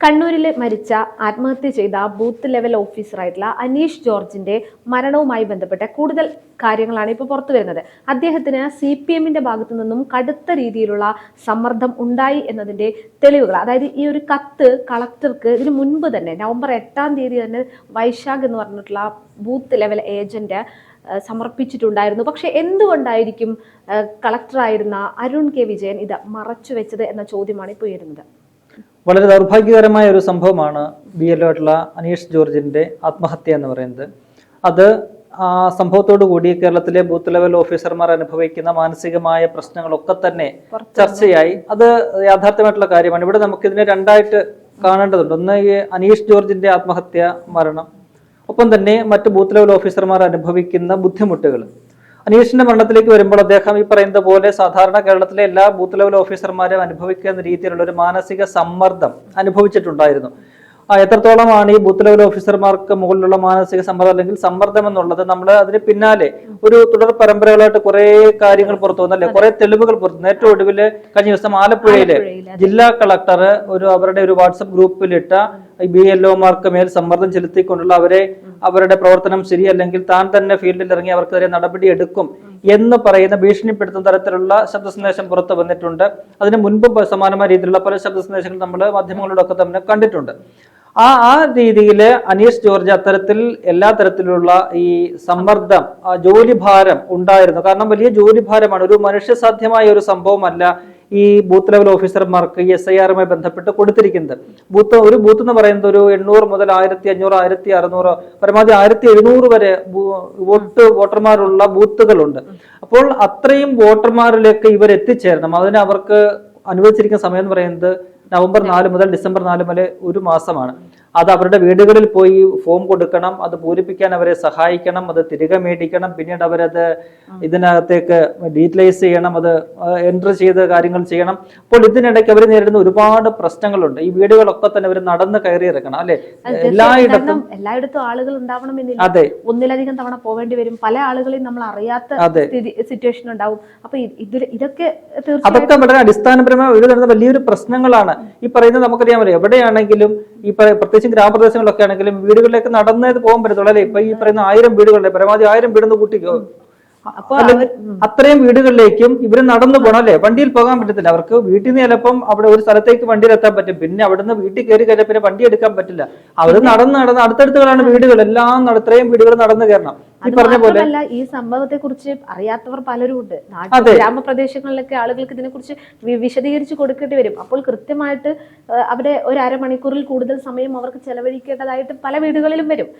കണ്ണൂരിൽ മരിച്ച ആത്മഹത്യ ചെയ്ത ബൂത്ത് ലെവൽ ഓഫീസറായിട്ടുള്ള അനീഷ് ജോർജിന്റെ മരണവുമായി ബന്ധപ്പെട്ട കൂടുതൽ കാര്യങ്ങളാണ് ഇപ്പോൾ പുറത്തു വരുന്നത്. അദ്ദേഹത്തിന് സി പി എമ്മിന്റെ ഭാഗത്തു നിന്നും കടുത്ത രീതിയിലുള്ള സമ്മർദ്ദം ഉണ്ടായി എന്നതിന്റെ തെളിവുകൾ അതായത് ഈ ഒരു കത്ത് കളക്ടർക്ക് ഇതിനു മുൻപ് തന്നെ നവംബർ എട്ടാം തീയതി തന്നെ വൈശാഖ് എന്ന് പറഞ്ഞിട്ടുള്ള ബൂത്ത് ലെവൽ ഏജന്റ് സമർപ്പിച്ചിട്ടുണ്ടായിരുന്നു. പക്ഷെ എന്തുകൊണ്ടായിരിക്കും കളക്ടറായിരുന്ന അരുൺ കെ വിജയൻ ഇത് മറച്ചു വെച്ചത് എന്ന ചോദ്യമാണ് ഇപ്പോൾ ഉയരുന്നത്? വളരെ ദൗർഭാഗ്യകരമായ ഒരു സംഭവമാണ് ബി എൽ ആയിട്ടുള്ള അനീഷ് ജോർജിന്റെ ആത്മഹത്യ എന്ന് പറയുന്നത്. അത് ആ സംഭവത്തോടു കൂടി കേരളത്തിലെ ബൂത്ത് ലെവൽ ഓഫീസർമാർ അനുഭവിക്കുന്ന മാനസികമായ പ്രശ്നങ്ങളൊക്കെ തന്നെ ചർച്ചയായി. അത് യാഥാർത്ഥ്യമായിട്ടുള്ള കാര്യമാണ്. ഇവിടെ നമുക്കിതിനെ രണ്ടായിട്ട് കാണേണ്ടതുണ്ട്. ഒന്ന് ഈ അനീഷ് ജോർജിന്റെ ആത്മഹത്യ മരണം ഒപ്പം തന്നെ മറ്റ് ബൂത്ത് ലെവൽ ഓഫീസർമാർ അനുഭവിക്കുന്ന ബുദ്ധിമുട്ടുകൾ. അനീഷിന്റെ മരണത്തിലേക്ക് വരുമ്പോൾ അദ്ദേഹം ഈ പറയുന്നത് പോലെ സാധാരണ കേരളത്തിലെ എല്ലാ ബൂത്ത് ലെവൽ ഓഫീസർമാരും അനുഭവിക്കുന്ന രീതിയിലുള്ള ഒരു മാനസിക സമ്മർദ്ദം അനുഭവിച്ചിട്ടുണ്ടായിരുന്നു. എത്രത്തോളമാണ് ഈ ബൂത്ത് ലെവൽ ഓഫീസർമാർക്ക് മുകളിലുള്ള മാനസിക സമ്മർദ്ദം അല്ലെങ്കിൽ സമ്മർദ്ദം എന്നുള്ളത്? നമ്മൾ അതിന് പിന്നാലെ ഒരു തുടർ പരമ്പരകളായിട്ട് കുറെ കാര്യങ്ങൾ പുറത്തു വന്നല്ലേ? കുറെ തെളിവുകൾ പുറത്തു ഏറ്റവും ഒടുവിൽ കഴിഞ്ഞ ദിവസം ആലപ്പുഴയിലെ ജില്ലാ കളക്ടർ ഒരു അവരുടെ ഒരു വാട്സപ്പ് ഗ്രൂപ്പിലിട്ട ബി എൽ ഒമാർക്ക് മേൽ സമ്മർദ്ദം ചെലുത്തിക്കൊണ്ടുള്ള അവരെ അവരുടെ പ്രവർത്തനം ശരിയല്ലെങ്കിൽ താൻ തന്നെ ഫീൽഡിൽ ഇറങ്ങി അവർക്കെതിരെ നടപടി എടുക്കും എന്ന് പറയുന്ന ഭീഷണിപ്പെടുത്തുന്ന തരത്തിലുള്ള ശബ്ദ സന്ദേശം പുറത്തു വന്നിട്ടുണ്ട്. അതിന് മുൻപും സമാനമായ രീതിയിലുള്ള പല ശബ്ദ സന്ദേശങ്ങൾ നമ്മൾ മാധ്യമങ്ങളിലൊക്കെ തന്നെ കണ്ടിട്ടുണ്ട്. ആ ആ രീതിയിൽ അനീഷ് ജോർജ് അത്തരത്തിൽ എല്ലാ തരത്തിലുള്ള ഈ സമ്മർദ്ദം ജോലിഭാരം ജോലി ഭാരം ഉണ്ടായിരുന്നു. കാരണം വലിയ ജോലിഭാരമാണ്. ഒരു മനുഷ്യസാധ്യമായ ഒരു സംഭവമല്ല ഈ ബൂത്ത് ലെവൽ ഓഫീസർമാർക്ക് എസ് ഐ ആറുമായി ബന്ധപ്പെട്ട് കൊടുത്തിരിക്കുന്നത്. ബൂത്ത് ഒരു ബൂത്ത് എന്ന് പറയുന്നത് ഒരു എണ്ണൂറ് മുതൽ ആയിരത്തി അഞ്ഞൂറ് ആയിരത്തി അറുന്നൂറ് പരമാവധി ആയിരത്തി എഴുന്നൂറ് വരെ വോട്ട് വോട്ടർമാരുള്ള ബൂത്തുകളുണ്ട്. അപ്പോൾ അത്രയും വോട്ടർമാരിലേക്ക് ഇവർ എത്തിച്ചേരണം അതിന് അവർക്ക് അനുവദിച്ചിരിക്കുന്ന സമയം എന്ന് പറയുന്നത് നവംബർ നാല് മുതൽ ഡിസംബർ നാല് വരെ ഒരു മാസമാണ്. അത് അവരുടെ വീടുകളിൽ പോയി ഫോം കൊടുക്കണം അത് പൂരിപ്പിക്കാൻ അവരെ സഹായിക്കണം അത് തിരികെ മേടിക്കണം പിന്നീട് അവരത് ഇതിനകത്തേക്ക് ഡീറ്റലൈസ് ചെയ്യണം അത് എൻട്രി ചെയ്ത കാര്യങ്ങൾ ചെയ്യണം. അപ്പോൾ ഇതിനിടയ്ക്ക് അവർ നേരിടുന്ന ഒരുപാട് പ്രശ്നങ്ങളുണ്ട്. ഈ വീടുകളൊക്കെ തന്നെ അവർ നടന്ന് കയറി ഇറക്കണം അല്ലെ? എല്ലായിടത്തും എല്ലായിടത്തും ആളുകൾ ഉണ്ടാവണമെന്നില്ല. അതെ. ഒന്നിലധികം തവണ പോവേണ്ടി വരും. പല ആളുകളെയും നമ്മൾ അറിയാത്ത. സിറ്റുവേഷൻ ഉണ്ടാവും. അപ്പൊ ഇതൊക്കെ അതൊക്കെ വളരെ അടിസ്ഥാനപരമായ ഒരു വലിയൊരു പ്രശ്നങ്ങളാണ്. ഈ പറയുന്നത് നമുക്കറിയാമല്ലോ എവിടെയാണെങ്കിലും ഈ പ്രത്യേകിച്ചും ഗ്രാമപ്രദേശങ്ങളിലൊക്കെ ആണെങ്കിലും വീടുകളിലേക്ക് നടന്നേ പോകാൻ പറ്റത്തുള്ളൂ അല്ലെ? ഇപ്പൊ ഈ പറയുന്ന ആയിരം വീടുകളുടെ പരമാവധി ആയിരം വീടൊന്ന് കൂട്ടിക്കോ. അത്രയും വീടുകളിലേക്കും ഇവർ നടന്നു പോകണം അല്ലെ വണ്ടിയിൽ പോകാൻ പറ്റത്തില്ല. അവർക്ക് വീട്ടിൽ നിന്ന് ചിലപ്പം അവിടെ ഒരു സ്ഥലത്തേക്ക് വണ്ടിയിൽ എത്താൻ പറ്റും. പിന്നെ അവിടുന്ന് വീട്ടിൽ കയറി കഴിഞ്ഞാൽ പിന്നെ വണ്ടി എടുക്കാൻ പറ്റില്ല. അവർ നടന്ന് നടന്ന് അടുത്തടുത്തുകളാണ് വീടുകൾ എല്ലാം അത്രയും വീടുകൾ നടന്നു കയറണം. ഈ പറഞ്ഞ പോലെ ഈ സംഭവത്തെ കുറിച്ച് അറിയാത്തവർ പലരും ഉണ്ട്. നാട്ടിൽ ഗ്രാമപ്രദേശങ്ങളിലൊക്കെ ആളുകൾക്ക് ഇതിനെ കുറിച്ച് വിശദീകരിച്ച് കൊടുക്കേണ്ടി വരും. അപ്പോൾ കൃത്യമായിട്ട് അവിടെ ഒരു അരമണിക്കൂറിൽ കൂടുതൽ സമയം അവർക്ക് ചെലവഴിക്കേണ്ടതായിട്ട് പല വീടുകളിലും വരും.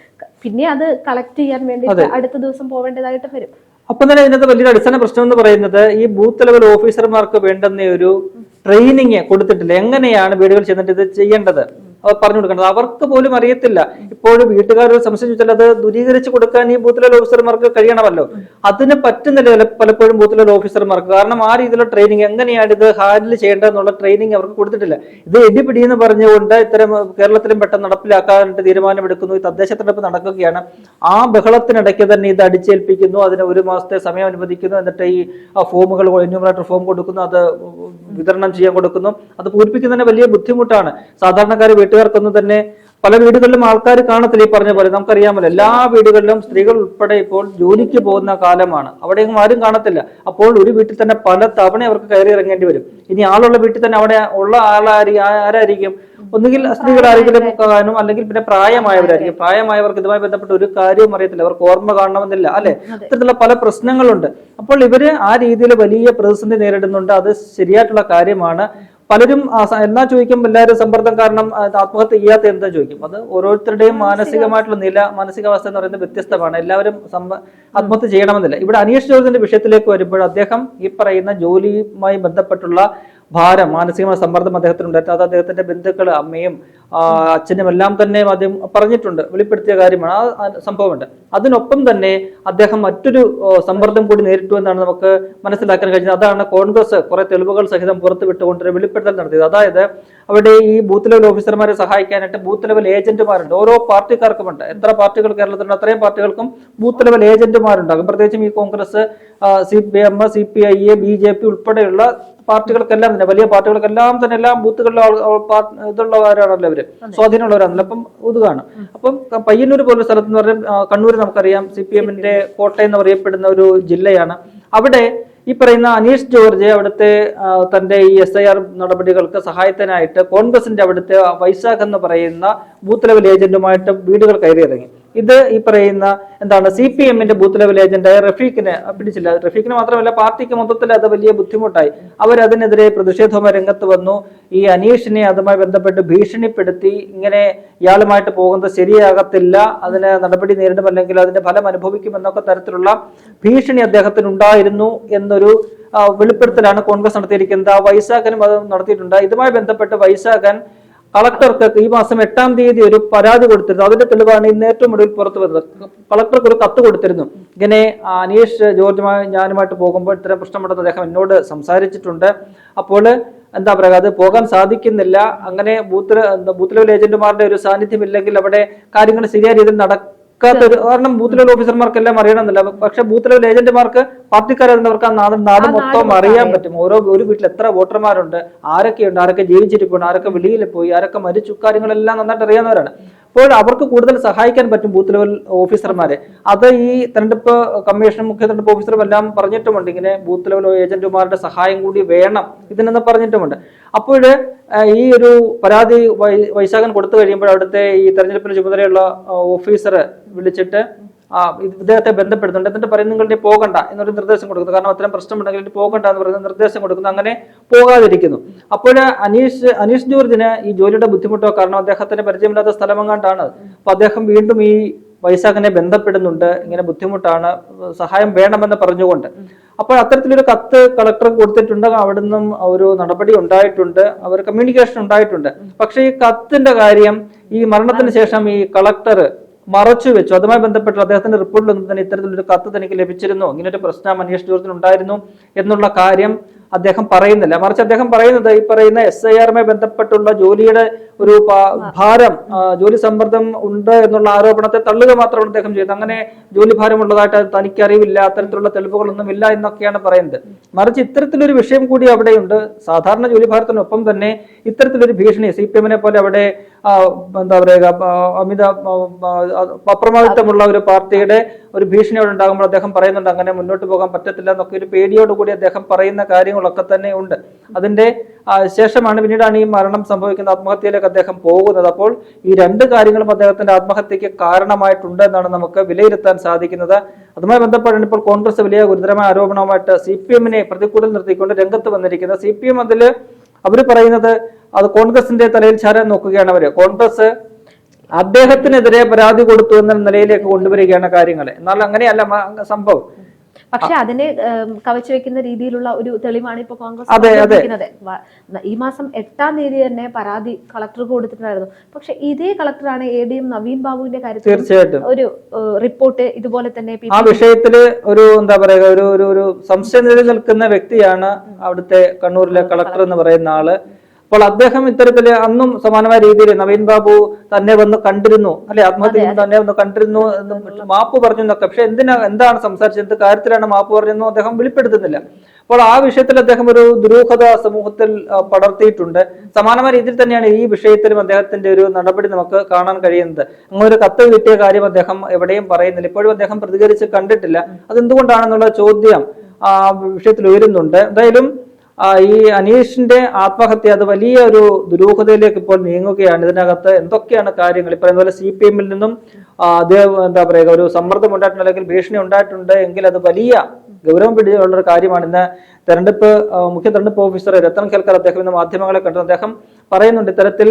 പിന്നെ അത് കളക്ട് ചെയ്യാൻ വേണ്ടി അടുത്ത ദിവസം പോവേണ്ടതായിട്ട് വരും. അപ്പം തന്നെ ഇതിനകത്ത് വലിയൊരു അടിസ്ഥാന പ്രശ്നം എന്ന് പറയുന്നത് ഈ ബൂത്ത് ലെവൽ ഓഫീസർമാർക്ക് വേണ്ടുന്ന ഒരു ട്രെയിനിങ് കൊടുത്തിട്ടില്ല. എങ്ങനെയാണ് വീടുകൾ ചെന്നിട്ട് ഇത് ചെയ്യേണ്ടത്? പറഞ്ഞു കൊടുക്കേണ്ടത്. അവർക്ക് പോലും അറിയത്തില്ല. ഇപ്പോഴും വീട്ടുകാരോട് സംശയം ചോദിച്ചാൽ അത് ദൂരീകരിച്ച് കൊടുക്കാൻ ഈ ബൂത്ത് ലെവൽ ഓഫീസർമാർക്ക് കഴിയണമല്ലോ. അതിന് പറ്റുന്നില്ല പലപ്പോഴും ബൂത്ത് ലെവൽ ഓഫീസർമാർക്ക്. കാരണം ആ രീതിയിലുള്ള ട്രെയിനിങ് എങ്ങനെയാണ് ഇത് ഹാൻഡിൽ ചെയ്യേണ്ടതെന്നുള്ള ട്രെയിനിങ് അവർക്ക് കൊടുത്തിട്ടില്ല. ഇത് എടിപിടി എന്ന് പറഞ്ഞുകൊണ്ട് ഇത്തരം കേരളത്തിലും പെട്ടെന്ന് നടപ്പിലാക്കാനായിട്ട് തീരുമാനമെടുക്കുന്നു. ഈ തദ്ദേശ തെരഞ്ഞെടുപ്പ് നടക്കുകയാണ്. ആ ബഹളത്തിനിടയ്ക്ക് തന്നെ ഇത് അടിച്ചേൽപ്പിക്കുന്നു. അതിന് ഒരു മാസത്തെ സമയം അനുവദിക്കുന്നു. എന്നിട്ട് ഈ ഫോമുകൾ എന്യൂമറേറ്റർ ഫോം കൊടുക്കുന്നു. അത് വിതരണം ചെയ്യാൻ കൊടുക്കുന്നു. അത് പൂരിപ്പിക്കുന്നതിന് വലിയ ബുദ്ധിമുട്ടാണ്. സാധാരണക്കാർ വീട്ടുകാർക്കൊന്നും തന്നെ പല വീടുകളിലും ആൾക്കാർ കാണത്തില്ല ഈ പറഞ്ഞ പോലെ. നമുക്കറിയാമല്ലോ എല്ലാ വീടുകളിലും സ്ത്രീകൾ ഉൾപ്പെടെ ഇപ്പോൾ ജോലിക്ക് പോകുന്ന കാലമാണ്. അവിടെയും ആരും കാണത്തില്ല. അപ്പോൾ ഒരു വീട്ടിൽ തന്നെ പല തവണ അവർക്ക് കയറി ഇറങ്ങേണ്ടി വരും. ഇനി ആളുള്ള വീട്ടിൽ തന്നെ അവിടെ ഉള്ള ആളാരി ആരായിരിക്കും? ഒന്നുകിൽ സ്ത്രീകൾ ആരെങ്കിലും കാണും. അല്ലെങ്കിൽ പിന്നെ പ്രായമായവരായിരിക്കും. പ്രായമായവർക്ക് ഇതുമായി ബന്ധപ്പെട്ട ഒരു കാര്യവും അറിയത്തില്ല. അവർക്ക് ഓർമ്മ കാണണമെന്നില്ല അല്ലെ? ഇത്തരത്തിലുള്ള പല പ്രശ്നങ്ങളുണ്ട്. അപ്പോൾ ഇവർ ആ രീതിയിൽ വലിയ പ്രതിസന്ധി നേരിടുന്നുണ്ട്. അത് ശരിയായിട്ടുള്ള കാര്യമാണ്. പലരും എന്നാ ചോദിക്കും? എല്ലാവരും സമ്മർദ്ദം കാരണം ആത്മഹത്യ ചെയ്യാത്ത എന്താ ചോദിക്കും? അത് ഓരോരുത്തരുടെയും മാനസികമായിട്ടുള്ള നില മാനസികാവസ്ഥ എന്ന് പറയുന്നത് വ്യത്യസ്തമാണ്. എല്ലാവരും ആത്മഹത്യ ചെയ്യണമെന്നില്ല. ഇവിടെ അനീഷ് ജോർജിന്റെ വിഷയത്തിലേക്ക് വരുമ്പോൾ അദ്ദേഹം ഈ പറയുന്ന ജോലിയുമായി ബന്ധപ്പെട്ടുള്ള ഭാരം മാനസികമായ സമ്മർദ്ദം അദ്ദേഹത്തിനുണ്ടായിട്ട് അത് അദ്ദേഹത്തിന്റെ ബന്ധുക്കൾ അമ്മയും അച്ഛനും എല്ലാം തന്നെ ആദ്യം പറഞ്ഞിട്ടുണ്ട്. വെളിപ്പെടുത്തിയ കാര്യമാണ്. ആ സംഭവമുണ്ട്. അതിനൊപ്പം തന്നെ അദ്ദേഹം മറ്റൊരു സമ്മർദ്ദം കൂടി നേരിട്ടു എന്നാണ് നമുക്ക് മനസ്സിലാക്കാൻ കഴിഞ്ഞത് അതാണ് കോൺഗ്രസ് കുറെ തെളിവുകൾ സഹിതം പുറത്തു വിട്ടുകൊണ്ടൊരു വെളിപ്പെടുത്തൽ നടത്തിയത്. അതായത് അവിടെ ഈ ബൂത്ത് ലെവൽ ഓഫീസർമാരെ സഹായിക്കാനായിട്ട് ബൂത്ത് ലെവൽ ഏജന്റുമാരുണ്ട്. ഓരോ പാർട്ടിക്കാർക്കുമുണ്ട്. എത്ര പാർട്ടികൾ കേരളത്തിലുണ്ട് അത്രയും പാർട്ടികൾക്കും ബൂത്ത് ലെവൽ ഏജന്റുമാരുണ്ടാകും. പ്രത്യേകിച്ചും ഈ Congress C P M C P I A B J P ഉൾപ്പെടെയുള്ള പാർട്ടികൾക്കെല്ലാം തന്നെ വലിയ പാർട്ടികൾക്കെല്ലാം തന്നെ എല്ലാം ബൂത്തുകളിലെ ഇതുള്ളവരാണല്ലോ അവർ സ്വാധീനമുള്ളവരാണല്ലോ. അപ്പം ഇതുകാണ് അപ്പം പയ്യന്നൂർ പോലുള്ള സ്ഥലത്ത് എന്ന് പറഞ്ഞാൽ കണ്ണൂർ നമുക്കറിയാം. സി പി എമ്മിന്റെ കോട്ടയം എന്ന് പറയപ്പെടുന്ന ഒരു ജില്ലയാണ്. അവിടെ ഈ പറയുന്ന അനീഷ് ജോർജ് അവിടുത്തെ തന്റെ ഈ എസ് ഐ ആർ നടപടികൾക്ക് സഹായത്തിനായിട്ട് കോൺഗ്രസിന്റെ അവിടുത്തെ വൈശാഖ് എന്ന് പറയുന്ന ബൂത്ത് ലെവൽ ഏജന്റുമായിട്ട് വീടുകൾ കയറി ഇറങ്ങി. ഇത് ഈ പറയുന്ന എന്താണ് സി പി എമ്മിന്റെ ബൂത്ത് ലെവൽ ഏജന്റായ റഫീഖിനെ പിടിച്ചില്ല. റഫീഖിന് മാത്രമല്ല പാർട്ടിക്ക് മൊത്തത്തിൽ അത് വലിയ ബുദ്ധിമുട്ടായി. അവരതിനെതിരെ പ്രതിഷേധവുമായി രംഗത്ത് വന്നു. ഈ അനീഷിനെ അതുമായി ബന്ധപ്പെട്ട് ഭീഷണിപ്പെടുത്തി. ഇങ്ങനെ ഇയാളുമായിട്ട് പോകുന്നത് ശരിയാകത്തില്ല. അതിന് നടപടി നേരിടും. അല്ലെങ്കിൽ അതിന്റെ ഫലം അനുഭവിക്കുമെന്നൊക്കെ തരത്തിലുള്ള ഭീഷണി അദ്ദേഹത്തിന് ഉണ്ടായിരുന്നു എന്നൊരു വെളിപ്പെടുത്തലാണ് കോൺഗ്രസ് നടത്തിയിരിക്കുന്നത്. വൈസാഖനും അത് നടത്തിയിട്ടുണ്ട്. ഇതുമായി ബന്ധപ്പെട്ട് വൈശാഖൻ കളക്ടർക്ക് ഈ മാസം എട്ടാം തീയതി ഒരു പരാതി കൊടുത്തിരുന്നു. അതിന്റെ തെളിവാണ് ഇന്ന് ഏറ്റവും ഒടുവിൽ പുറത്തു വരുന്നത് കളക്ടർക്ക് ഒരു കത്ത് കൊടുത്തിരുന്നു. ഇങ്ങനെ അനീഷ് ജോർജുമായി ഞാനുമായിട്ട് പോകുമ്പോൾ ഇത്തരം പ്രശ്നമുണ്ടെന്ന് അദ്ദേഹം എന്നോട് സംസാരിച്ചിട്ടുണ്ട്. അപ്പോൾ എന്താ പറയുക അത് പോകാൻ സാധിക്കുന്നില്ല. അങ്ങനെ ബൂത്ത് ബൂത്ത് ലെവൽ ഏജന്റുമാരുടെ ഒരു സാന്നിധ്യം ഇല്ലെങ്കിൽ അവിടെ കാര്യങ്ങൾ ശരിയായ രീതിയിൽ ഒരു കാരണം ബൂത്ത് ലെവൽ ഓഫീസർമാർക്കെല്ലാം അറിയണമെന്നില്ല. പക്ഷെ ബൂത്ത് ലെവൽ ഏജന്റുമാർക്ക് പാർട്ടിക്കാരായിരുന്നവർക്ക് ആ നാട് നാട് മൊത്തം അറിയാൻ പറ്റും. ഓരോ ഒരു വീട്ടിൽ എത്ര വോട്ടർമാരുണ്ട് ആരൊക്കെയുണ്ട് ആരൊക്കെ ജീവിച്ചിരിപ്പുണ്ട് ആരൊക്കെ വെളിയിൽ പോയി ആരൊക്കെ മരിച്ചു കാര്യങ്ങളെല്ലാം നന്നായിട്ട് അറിയാവുന്നവരാണ്. അപ്പോൾ അവർക്ക് കൂടുതൽ സഹായിക്കാൻ പറ്റും ബൂത്ത് ലെവൽ ഓഫീസർമാരെ അത് ഈ തെരഞ്ഞെടുപ്പ് കമ്മീഷൻ മുഖ്യ തെരഞ്ഞെടുപ്പ് ഓഫീസറും എല്ലാം പറഞ്ഞിട്ടുമുണ്ട്. ഇങ്ങനെ ബൂത്ത് ലെവൽ ഏജന്റുമാരുടെ സഹായം കൂടി വേണം ഇതിനെന്ന് പറഞ്ഞിട്ടുമുണ്ട്. അപ്പോൾ ഈ ഒരു പരാതി വൈശാഖൻ കൊടുത്തു കഴിയുമ്പോൾ അവിടുത്തെ ഈ തെരഞ്ഞെടുപ്പിന് ചുമതലയുള്ള ഓഫീസർ വിളിച്ചിട്ട് ഇദ്ദേഹത്തെ ബന്ധപ്പെടുന്നുണ്ട് എന്നിട്ട് പറയും നിങ്ങൾ പോകണ്ട എന്നൊരു നിർദ്ദേശം കൊടുക്കുന്നു. കാരണം അത്തരം പ്രശ്നമുണ്ടെങ്കിൽ പോകണ്ട എന്ന് പറയുന്ന നിർദ്ദേശം കൊടുക്കുന്നു. അങ്ങനെ പോകാതിരിക്കുന്നു. അപ്പോൾ അനീഷ് അനീഷ് ജോർജിന് ഈ ജോലിയുടെ ബുദ്ധിമുട്ടോ കാരണം അദ്ദേഹത്തിന് പരിചയമില്ലാത്ത സ്ഥലമെങ്ങാണ്ടാണ്? അപ്പൊ അദ്ദേഹം വീണ്ടും ഈ വൈശാഖിനെ ബന്ധപ്പെടുന്നുണ്ട്. ഇങ്ങനെ ബുദ്ധിമുട്ടാണ്. സഹായം വേണമെന്ന് പറഞ്ഞുകൊണ്ട്. അപ്പോൾ അത്തരത്തിലൊരു കത്ത് കളക്ടർ കൊടുത്തിട്ടുണ്ട്. അവിടെ നിന്നും ഒരു നടപടി ഉണ്ടായിട്ടുണ്ട്. അവർ കമ്മ്യൂണിക്കേഷൻ ഉണ്ടായിട്ടുണ്ട്. പക്ഷേ ഈ കത്തിന്റെ കാര്യം ഈ മരണത്തിന് ശേഷം ഈ കളക്ടർ മറച്ചു വെച്ചു. അതുമായി ബന്ധപ്പെട്ട് അദ്ദേഹത്തിന്റെ റിപ്പോർട്ടിൽ നിന്ന് തന്നെ ഇത്തരത്തിലൊരു കത്ത് തനിക്ക് ലഭിച്ചിരുന്നു. ഇങ്ങനെ ഒരു പ്രശ്നം അന്വേഷണ ഉണ്ടായിരുന്നു എന്നുള്ള കാര്യം അദ്ദേഹം പറയുന്നില്ല. മറിച്ച് അദ്ദേഹം പറയുന്നത് ഈ പറയുന്ന എസ് ഐ ആറുമായി ബന്ധപ്പെട്ടുള്ള ജോലിയുടെ ഒരു ഭാരം ജോലി സമ്മർദ്ദം ഉണ്ട് എന്നുള്ള ആരോപണത്തെ തള്ളുക മാത്രമാണ് അദ്ദേഹം ചെയ്തത്. അങ്ങനെ ജോലി ഭാരമുള്ളതായിട്ട് തനിക്ക് അറിവില്ല അത്തരത്തിലുള്ള തെളിവുകളൊന്നും ഇല്ല എന്നൊക്കെയാണ് പറയുന്നത്. മറിച്ച് ഇത്തരത്തിലൊരു വിഷയം കൂടി അവിടെയുണ്ട്. സാധാരണ ജോലി ഭാരത്തിനൊപ്പം തന്നെ ഇത്തരത്തിലൊരു ഭീഷണി സി പി എമ്മിനെ പോലെ അവിടെ എന്താ പറയുക അമിത അപ്രമാദിത്വമുള്ള ഒരു പാർട്ടിയുടെ ഒരു ഭീഷണി അവിടെ ഉണ്ടാകുമ്പോൾ അദ്ദേഹം പറയുന്നുണ്ട് അങ്ങനെ മുന്നോട്ട് പോകാൻ പറ്റത്തില്ല എന്നൊക്കെ ഒരു പേടിയോടുകൂടി അദ്ദേഹം പറയുന്ന കാര്യങ്ങളൊക്കെ തന്നെ ഉണ്ട്. അതിന്റെ ശേഷമാണ് പിന്നീടാണ് ഈ മരണം സംഭവിക്കുന്ന ആത്മഹത്യയിലേക്ക് അദ്ദേഹം പോകുന്നത്. അപ്പോൾ ഈ രണ്ട് കാര്യങ്ങളും അദ്ദേഹത്തിന്റെ ആത്മഹത്യക്ക് കാരണമായിട്ടുണ്ട് എന്നാണ് നമുക്ക് വിലയിരുത്താൻ സാധിക്കുന്നത്. അതുമായി ബന്ധപ്പെട്ടാണ് ഇപ്പോൾ കോൺഗ്രസ് വലിയ ഗുരുതരമായ ആരോപണവുമായിട്ട് സി പി എമ്മിനെ പ്രതികൂലം നിർത്തിക്കൊണ്ട് രംഗത്ത് വന്നിരിക്കുന്നത് സി പി എം അതിൽ അവർ പറയുന്നത് അത് കോൺഗ്രസിന്റെ തലയിൽ ചാരാൻ നോക്കുകയാണ് അവർ. കോൺഗ്രസ് അദ്ദേഹത്തിനെതിരെ പരാതി കൊടുത്തു എന്ന നിലയിലേക്ക് കൊണ്ടുവരികയാണ് കാര്യങ്ങൾ. എന്നാൽ അങ്ങനെയല്ല സംഭവം. പക്ഷെ അതിനെ കവച്ചു വെക്കുന്ന രീതിയിലുള്ള ഒരു തെളിവാണ് ഇപ്പൊ കോൺഗ്രസ് ഈ മാസം എട്ടാം തീയതി തന്നെ പരാതി കളക്ടർക്ക് കൊടുത്തിട്ടുണ്ടായിരുന്നു. പക്ഷെ ഇതേ കളക്ടറാണ് എ ഡി എം നവീൻ ബാബുവിന്റെ കാര്യത്തിൽ തീർച്ചയായിട്ടും. ഒരു റിപ്പോർട്ട് ഇതുപോലെ തന്നെ ആ വിഷയത്തിൽ ഒരു എന്താ പറയുക ഒരു ഒരു സംശയം നിലനിൽക്കുന്ന വ്യക്തിയാണ് അവിടുത്തെ കണ്ണൂരിലെ കളക്ടർ എന്ന് പറയുന്ന ആൾ. അപ്പോൾ അദ്ദേഹം ഇത്തരത്തിൽ അന്നും സമാനമായ രീതിയിൽ നവീൻ ബാബു തന്നെ വന്ന് കണ്ടിരുന്നു. അല്ലെ? ആത്മഹത്യ തന്നെ വന്ന് കണ്ടിരുന്നു എന്ന് മാപ്പ് പറഞ്ഞു എന്നൊക്കെ. പക്ഷെ എന്തിനാ എന്താണ് സംസാരിച്ചത്? എന്ത് കാര്യത്തിലാണ് മാപ്പ് പറഞ്ഞതെന്നും അദ്ദേഹം വെളിപ്പെടുത്തുന്നില്ല. അപ്പോൾ ആ വിഷയത്തിൽ അദ്ദേഹം ഒരു ദുരൂഹത സമൂഹത്തിൽ പടർത്തിയിട്ടുണ്ട്. സമാനമായ രീതിയിൽ തന്നെയാണ് ഈ വിഷയത്തിലും അദ്ദേഹത്തിന്റെ ഒരു നടപടി നമുക്ക് കാണാൻ കഴിയുന്നത്. അങ്ങനെ ഒരു കത്ത് കിട്ടിയ കാര്യം അദ്ദേഹം എവിടെയും പറയുന്നില്ല. ഇപ്പോഴും അദ്ദേഹം പ്രതികരിച്ച് കണ്ടിട്ടില്ല. അതെന്തുകൊണ്ടാണെന്നുള്ള ചോദ്യം ആ വിഷയത്തിൽ ഉയരുന്നുണ്ട്. എന്തായാലും ഈ അനീഷിന്റെ ആത്മഹത്യ അത് വലിയ ഒരു ദുരൂഹതയിലേക്ക് ഇപ്പോൾ നീങ്ങുകയാണ് ഇതിനകത്ത്. എന്തൊക്കെയാണ് കാര്യങ്ങൾ? ഇപ്പൊ പോലെ സി പി എമ്മിൽ നിന്നും അദ്ദേഹം എന്താ പറയുക ഒരു സമ്മർദ്ദം ഉണ്ടായിട്ടുണ്ട് അല്ലെങ്കിൽ ഭീഷണി ഉണ്ടായിട്ടുണ്ട് എങ്കിൽ അത് വലിയ ഗൗരവം പിടിച്ചുള്ള ഒരു കാര്യമാണ്. ഇന്ന് തെരഞ്ഞെടുപ്പ് മുഖ്യ തെരഞ്ഞെടുപ്പ് ഓഫീസർ രത്തൻ കേൽക്കർ അദ്ദേഹം ഇന്ന് മാധ്യമങ്ങളെ കണ്ടു. അദ്ദേഹം പറയുന്നുണ്ട് ഇത്തരത്തിൽ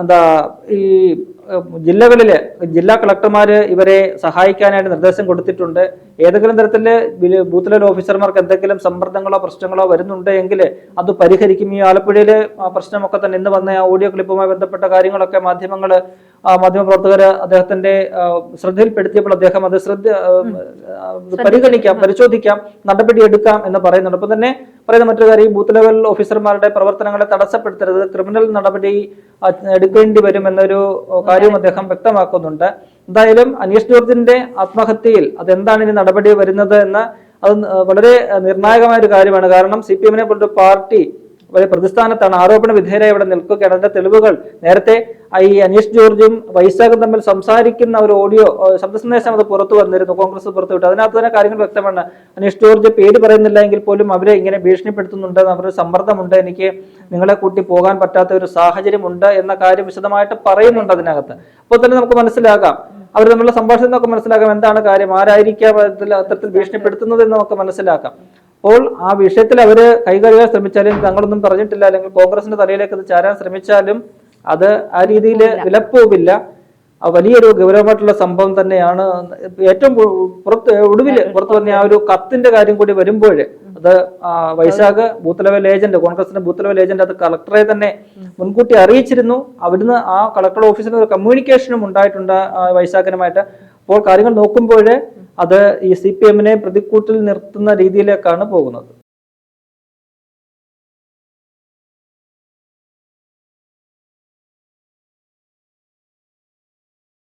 എന്താ ഈ ജില്ലകളിലെ ജില്ലാ കളക്ടർമാർ ഇവരെ സഹായിക്കാനായിട്ട് നിർദ്ദേശം കൊടുത്തിട്ടുണ്ട്. ഏതെങ്കിലും തരത്തിൽ ബൂത്ത് ലെവൽ ഓഫീസർമാർക്ക് എന്തെങ്കിലും സമ്മർദ്ദങ്ങളോ പ്രശ്നങ്ങളോ വരുന്നുണ്ട് എങ്കിൽ അത് പരിഹരിക്കും. ഈ ആലപ്പുഴയിലെ പ്രശ്നമൊക്കെ തന്നെ ഇന്ന് വന്ന ഓഡിയോ ക്ലിപ്പുമായി ബന്ധപ്പെട്ട കാര്യങ്ങളൊക്കെ മാധ്യമങ്ങൾ മാധ്യമപ്രവർത്തകർ അദ്ദേഹത്തിന്റെ ശ്രദ്ധയിൽപ്പെടുത്തിയപ്പോൾ അദ്ദേഹം അത് ശ്രദ്ധ പരിഗണിക്കാം പരിശോധിക്കാം നടപടി എടുക്കാം എന്ന് പറയുന്നുണ്ട്. അപ്പൊ തന്നെ പറയുന്ന മറ്റൊരു കാര്യം ബൂത്ത് ലെവൽ ഓഫീസർമാരുടെ പ്രവർത്തനങ്ങളെ തടസ്സപ്പെടുത്തരുത് ക്രിമിനൽ നടപടി എടുക്കേണ്ടി വരും എന്നൊരു കാര്യവും അദ്ദേഹം വ്യക്തമാക്കുന്നുണ്ട്. എന്തായാലും അനീഷ് ജോർജിന്റെ ആത്മഹത്യയിൽ അതെന്താണ് ഇനി നടപടി വരുന്നത് എന്ന് അത് വളരെ നിർണായകമായ ഒരു കാര്യമാണ്. കാരണം സി പി എമ്മിനെ പോലൊരു പാർട്ടി പ്രതിസ്ഥാനത്താണ്. ആരോപണ വിധേയരായി ഇവിടെ നിൽക്കുകയാണ്. അതിന്റെ തെളിവുകൾ നേരത്തെ ഈ അനീഷ് ജോർജും വൈശാഖും തമ്മിൽ സംസാരിക്കുന്ന ഒരു ഓഡിയോ ശബ്ദ സന്ദേശം അത് പുറത്തു വന്നിരുന്നു കോൺഗ്രസ് പുറത്തുവിട്ടു അതിനകത്ത് തന്നെ കാര്യങ്ങൾ വ്യക്തമാണ്. അനീഷ് ജോർജ് പേര് പറയുന്നില്ല എങ്കിൽ പോലും അവരെ ഇങ്ങനെ ഭീഷണിപ്പെടുത്തുന്നുണ്ട് അവരുടെ സമ്മർദ്ദമുണ്ട് എനിക്ക് നിങ്ങളെ കൂട്ടി പോകാൻ പറ്റാത്ത ഒരു സാഹചര്യമുണ്ട് എന്ന കാര്യം വിശദമായിട്ട് പറയുന്നുണ്ട് അതിനകത്ത്. അപ്പോൾ തന്നെ നമുക്ക് മനസ്സിലാകാം. അവർ തമ്മിലുള്ള സംഭാഷണം നമുക്ക് മനസ്സിലാക്കാം എന്താണ് കാര്യം? ആരായിരിക്കാം അത്തരത്തിൽ ഭീഷണിപ്പെടുത്തുന്നത് എന്ന് നമുക്ക് മനസ്സിലാക്കാം. അപ്പോൾ ആ വിഷയത്തിൽ അവർ കൈകാര്യം ശ്രമിച്ചാലും തങ്ങളൊന്നും പറഞ്ഞിട്ടില്ല. അല്ലെങ്കിൽ കോൺഗ്രസിന്റെ തലയിലേക്ക് അത് ചാരാൻ ശ്രമിച്ചാലും അത് ആ രീതിയിൽ വിലപ്പോവില്ല. വലിയൊരു ഗൗരവമായിട്ടുള്ള സംഭവം തന്നെയാണ്. ഏറ്റവും പുറത്ത് ഒടുവിൽ പുറത്തു വന്ന ആ ഒരു കത്തിന്റെ കാര്യം കൂടി വരുമ്പോൾ അത് വൈശാഖ് ബൂത്ത് ലെവൽ ഏജന്റ് കോൺഗ്രസിന്റെ ബൂത്ത് ലെവൽ ഏജന്റ് അത് കളക്ടറെ തന്നെ മുൻകൂട്ടി അറിയിച്ചിരുന്നു. അവിടുന്ന് ആ കളക്ടർ ഓഫീസിൽ ഒരു കമ്മ്യൂണിക്കേഷനും ഉണ്ടായിട്ടുണ്ട് വൈശാഖനുമായിട്ട്. അപ്പോൾ കാര്യങ്ങൾ നോക്കുമ്പോഴേ അത് ഈ സി പി എമ്മിനെ പ്രതിക്കൂട്ടിൽ നിർത്തുന്ന രീതിയിലേക്കാണ് പോകുന്നത്.